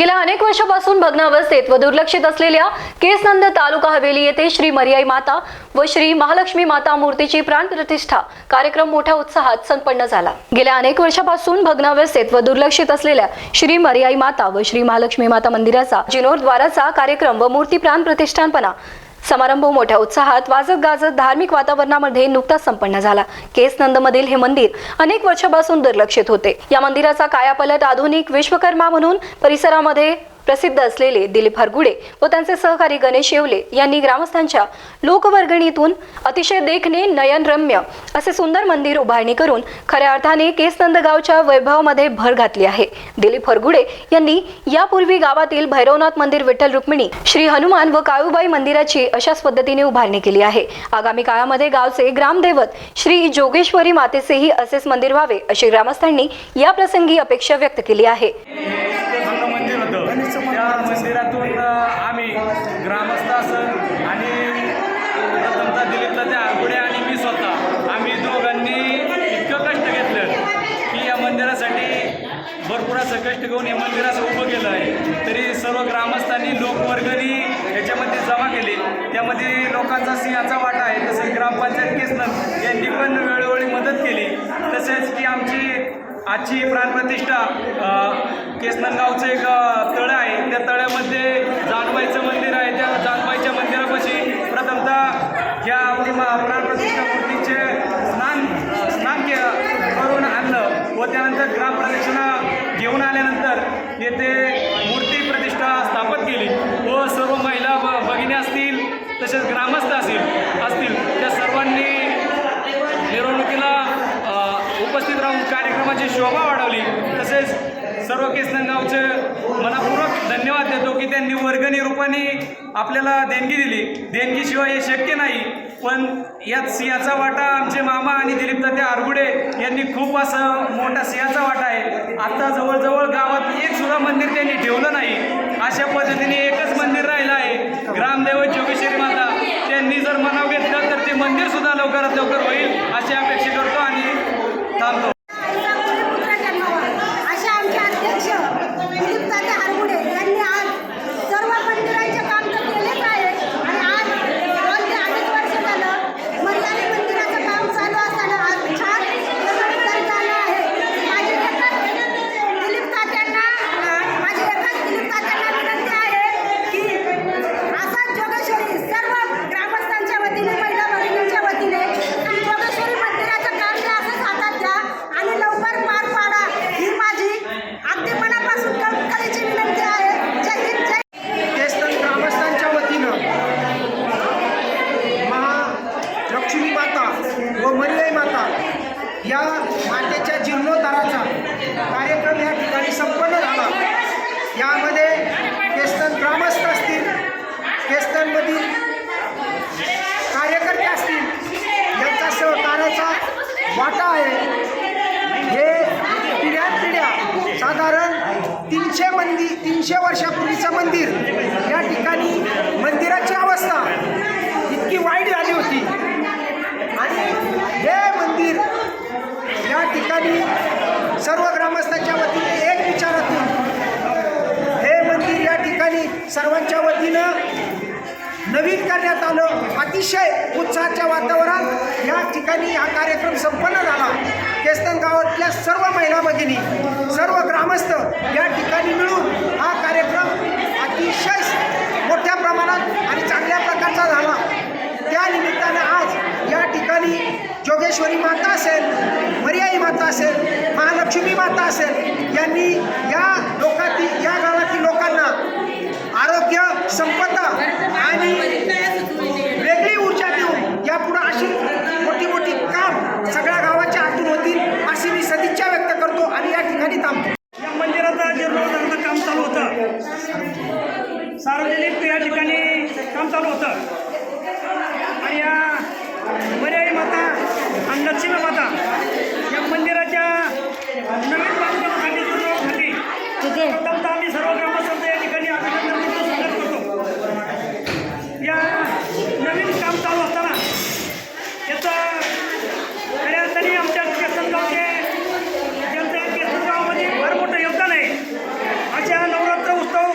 गेल्या अनेक वर्षापासून भग्नावस्थेत व दुर्लक्षित असलेल्या केसनंद तालुका हवेली येथे श्री मर्याई माता व श्री महालक्ष्मी माता मूर्तीची प्राणप्रतिष्ठा कार्यक्रम मोठ्या उत्साहात संपन्न झाला. गेल्या अनेक वर्षापासून भग्नावस्थेत व दुर्लक्षित असलेल्या श्री मर्याई माता व श्री महालक्ष्मी माता मंदिराचा जिनोरद्वाराचा कार्यक्रम व मूर्ती प्राण प्रतिष्ठानपणा समारंभ मोठ्या उत्साहात वाजत गाजत धार्मिक वातावरणामध्ये नुकताच संपन्न झाला. केसनंदमधील हे मंदिर अनेक वर्षापासून दुर्लक्षित होते. या मंदिराचा कायापलट आधुनिक विश्वकर्मा म्हणून परिसरामध्ये प्रसिद्ध असलेले दिलीप हरगुडे व त्यांचे सहकारी गणेश येवले यांनी ग्रामस्थांच्या लोकवर्गणीतून अतिशय देखणे नयनरम्य असे सुंदर मंदिर उभारणी करून खऱ्या अर्थाने केसनंद गावच्या वैभवामध्ये भर घातली आहे. दिलीप हरगुडे यांनी यापूर्वी गावातील भैरवनाथ मंदिर विठ्ठल रुक्मिणी श्री हनुमान व काळूबाई मंदिराची अशाच पद्धतीने उभारणी केली आहे. आगामी काळामध्ये गावचे ग्रामदैवत श्री जोगेश्वरी मातेचेही असेच मंदिर व्हावे अशी ग्रामस्थांनी या प्रसंगी अपेक्षा व्यक्त केली आहे. प्रसन्न त्या मंदिरातून आम्ही ग्रामस्थ असं आणि प्रथमता दिलीपला त्या आरगुडे आणि मी स्वतः आम्ही दोघांनी इतकं कष्ट घेतलं की या मंदिरासाठी भरपूर असं कष्ट घेऊन हे मंदिर असं उभं केलं आहे. तरी सर्व ग्रामस्थांनी लोकवर्गणी याच्यामध्ये जमा केली. त्यामध्ये लोकांचा सिंहाचा वाटा आहे तसंच ग्रामपंचायत केस यांनी पण वेळोवेळी मदत केली तसेच की आमची आजची प्राणप्रतिष्ठा केसनगावचं एक तळं आहे. त्या तळ्यामध्ये जानबाईचं मंदिर आहे. त्या जानबाईच्या मंदिरापाशी प्रथमतः ह्या आपली मा- प्राणप्रतिष्ठा मूर्तीचे स्नान स्नान के करून आणलं व त्यानंतर ग्रामप्रदक्षिणा घेऊन आल्यानंतर येथे मूर्ती प्रतिष्ठा स्थापन केली व सर्व महिला ब भगिनी असतील तसेच ग्रामस्थ असतील असतील त्या सर्वांनी मिरवणुकीला अ, उपस्थित राहून कार्यक्रमाची शोभा वाढवली. तसेच सर्व केसनन गावचे मनापूर्वक धन्यवाद देतो की त्यांनी वर्गणी रूपाने आपल्याला देणगी दिली. देणगीशिवाय हे शक्य नाही पण यात सिंहाचा वाटा आमचे मामा आणि दिलीप तात्या आरगुडे यांनी खूप असं मोठा सिंहाचा वाटा आहे. आत्ता जवळजवळ गावात एक सुद्धा मंदिर त्यांनी ठेवलं नाही. अशा पद्धतीने एकच मंदिर राहिलं आहे. ग्रामदैवत जोगेश्वरी माता. त्यांनी जर मनाव घेतलं तर ते मंदिर सुद्धा लवकरात लवकर होईल अशी अपेक्षा करतो आणि थांबतो असे आमचे अध्यक्ष दिलीप तात्या हरगुडे यांनी आज सर्व मंदिरांचे काम तर केलेच आहे आणि आज दोन ते अडीच वर्ष झालं मर्यादित मंदिराचं काम चालू असताना आज छान रिझल्ट आला आहे माझी एकच दिलीप तात्यांना अं, माझी एकच दिलीप तात्यांना विनंती आहे की असाच जोगेश्वरी सर्व ग्रामस्थांच्या वतीने महिला भगिनींच्या वतीने की जोगेश्वरी मंदिराचं काम जे असंच हातात घ्या आणि लवकर पार पाडा ही माझी अगदी मनापासून कळकळीची विनंती आहे जय हिंद जय केसनन ग्रामस्थांच्या वतीनं महालक्ष्मी माता व मरियाई माता या मातेच्या जीर्णोद्धाराचा कार्यक्रम या ठिकाणी संपन्न झाला. यामध्ये केस्तन ग्रामस्थ असतील केस्तनमधील कार्यकर्ते असतील यांचा सहकार्याचा वाटा आहे. हे पिढ्यानपिढ्या साधारण तीनशे मंदिर तीनशे वर्षापूर्वीचं मंदिर या ठिकाणी मंदिराची अवस्था इतकी वाईट झाली होती आणि हे मंदिर या ठिकाणी सर्व ग्रामस्थांच्या वतीने एक विचारातून हे मंदिर या ठिकाणी सर्वांच्या वतीनं नवीन करण्यात आलं. अतिशय उत्साहाच्या वातावरणात या ठिकाणी हा कार्यक्रम संपन्न झाला. केस्तन गावातल्या सर्व महिला भगिनी सर्व ग्रामस्थ या ठिकाणी मिळून हा कार्यक्रम अतिशय मोठ्या प्रमाणात आणि चांगल्या प्रकारचा झाला. त्या निमित्तानं आज या ठिकाणी जोगेश्वरी माता असेल मर्याई माता असेल महालक्ष्मी माता असेल यांनी या लोकातील या गावात आरोग्य संपदा आणि वेगळी ऊर्जा देऊन यापुढे अशी मोठी मोठी काम सगळ्या गावाच्या हातून होतील अशी मी सदिच्छा व्यक्त करतो आणि या ठिकाणी थांबतो या मंदिराचं जीर्णोद्धाराचं काम चालू होतं सार्वजनिक या ठिकाणी काम चालू होतं आणि या मर्याई माता आणि लक्ष्मी माता या मंदिराच्या नवीन बांधकामासाठी जीर्णोद्धारासाठी प्रथमतः आम्ही सर्व ग्रामस्थांचं या ठिकाणी अभिनंदन करतो स्वागत करतो या नवीन काम चालू असताना याचं खऱ्या अर्थाने आमच्या केसन गावचे ज्यांचं केसन गावामध्ये फार मोठं योगदान आहे अशा नवरात्र उत्सव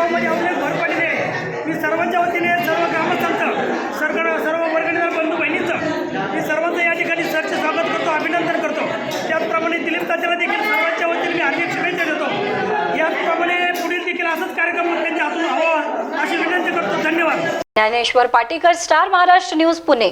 कामामध्ये आपले भर पडलेली आहे. मी सर्वांच्या वतीने सर्व ग्रामस्थांचं सरकार सर्व वर्गणीदार बंधू बहिणींचं मी सर्वांचं या ठिकाणी सरचे स्वागत करतो अभिनंदन करतो. त्याचप्रमाणे दिलीप तात्याला देखील सर्वांच्या वतीने मी हार्दिक शुभेच्छा देतो. याचप्रमाणे पुढील देखील असंच कार्यक्रम त्यांच्या हातून हवा अशी विनंती करतो. धन्यवाद. Dnyaneshwar Patikar star Maharashtra news Pune.